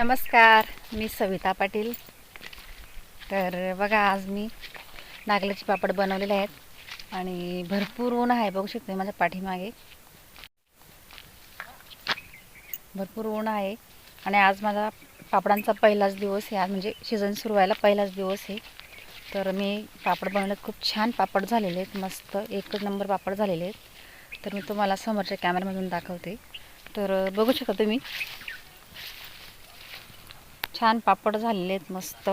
नमस्कार मी सविता पाटील. तर बघा आज मी नागल्याचे पापड बनवलेले आहेत आणि भरपूर ऊन आहे बघू शकते माझ्या पाठीमागे. भरपूर ऊन आहे आणि आज माझा पापडांचा पहिलाच दिवस आहे. आज म्हणजे सीझन सुरू व्हायला पहिलाच दिवस आहे. तर मी पापड बनवलेत खूप छान पापड झालेले आहेत. मस्त एकच नंबर पापड झालेले आहेत. तर मी तुम्हाला समोरच्या कॅमेऱ्यामधून दाखवते. तर बघू शकता तुम्ही छान पापड झालेले आहेत मस्त.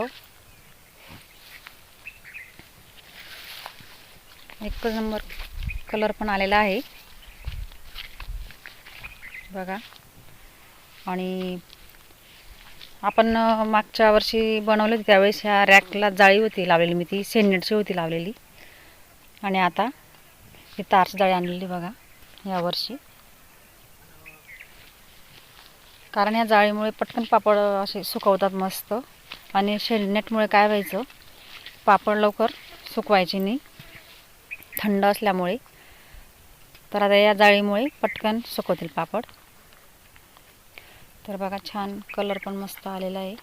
एकच नंबर कलर पण आलेला आहे. बघा. आणि आपण मागच्या वर्षी बनवले होते त्यावेळेस ह्या रॅकला जाळी होती लावलेली मी ती सेंनेटची होती लावलेली. आणि आता ही तारची जाळी आणलेली बघा यावर्षी कारण या जाळीमुळे पटकन पापड असे सुकवतात मस्त. आणि शेलनेटमुळे काय व्हायचं पापड लवकर सुकवायचे नाही. थंड असल्यामुळे. तर आता या जाळीमुळे पटकन सुकवतील पापड. तर बघा छान कलर पण मस्त आलेला आहे.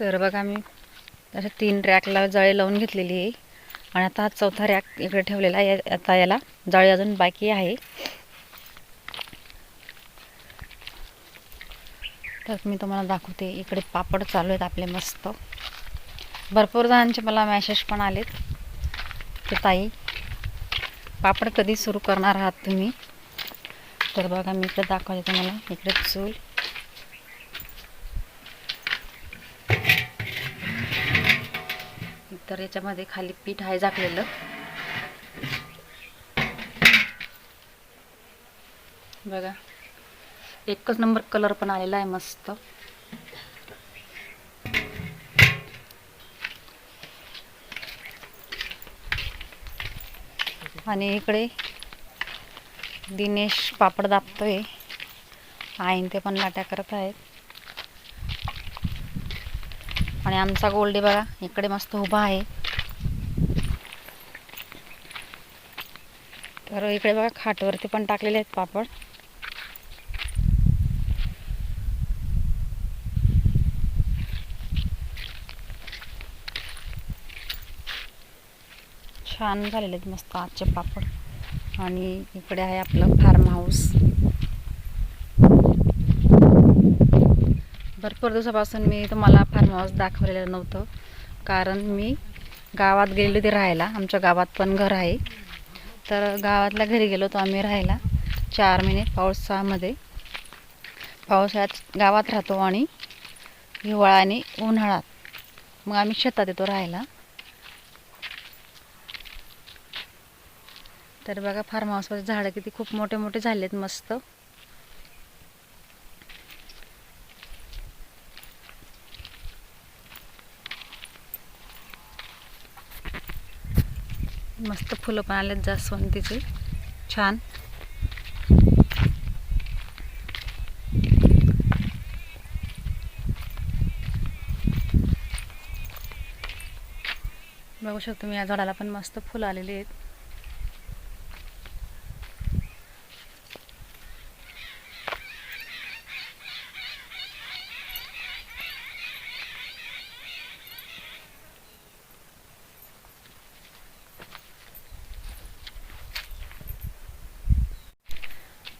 तर बघा मी असे तीन रॅकला जाळी लावून घेतलेली आहे. आणि आता हा चौथा रॅक इकडे ठेवलेला आहे. आता याला जाळी अजून बाकी आहे. तर मी तुम्हाला दाखवते. इकडे पापड चालू आहेत आपले मस्त. भरपूर जणांचे मला मॅसेज पण आलेत की ताई पापड कधी सुरू करणार आहात तुम्ही? तर बघा मी इकडे दाखवते तुम्हाला. इकडे चूल. तर याच्यामध्ये खाली पीठ आहे झाकलेलं. बघा. एकच नंबर कलर पण आलेला आहे मस्त. आणि इकडे दिनेश पापड दाबतोय. आईन ते पण लाट्या करत आहेत. आणि आमचा गोल्डे बघा इकडे मस्त उभा आहे. तर इकडे बघा खाटवरती पण टाकलेले आहेत पापड. छान झालेले आहेत मस्त आजचे पापड. आणि इकडे आहे आपलं फार्म हाऊस भरपूर दिवसापासून मी तुम्हाला फार्म हाऊस दाखवलेलं नव्हतं. कारण मी गावात गेले होते राहायला. आमच्या गावात पण घर आहे. तर गावातल्या घरी गेलो होतो आम्ही राहायला. चार महिने पावसामध्ये. पावसाळ्यात गावात राहतो आणि हिवाळा आणि उन्हाळ्यात. मग आम्ही शेतात येतो राहायला. तर बघा फार्म हाऊसमध्ये झाडं किती खूप मोठे मोठे झालेत मस्त. मस्त फुलं पण आलेत जास्वंतीचे छान. बघू शकतो मी या झाडाला पण मस्त फुलं आलेली आहेत.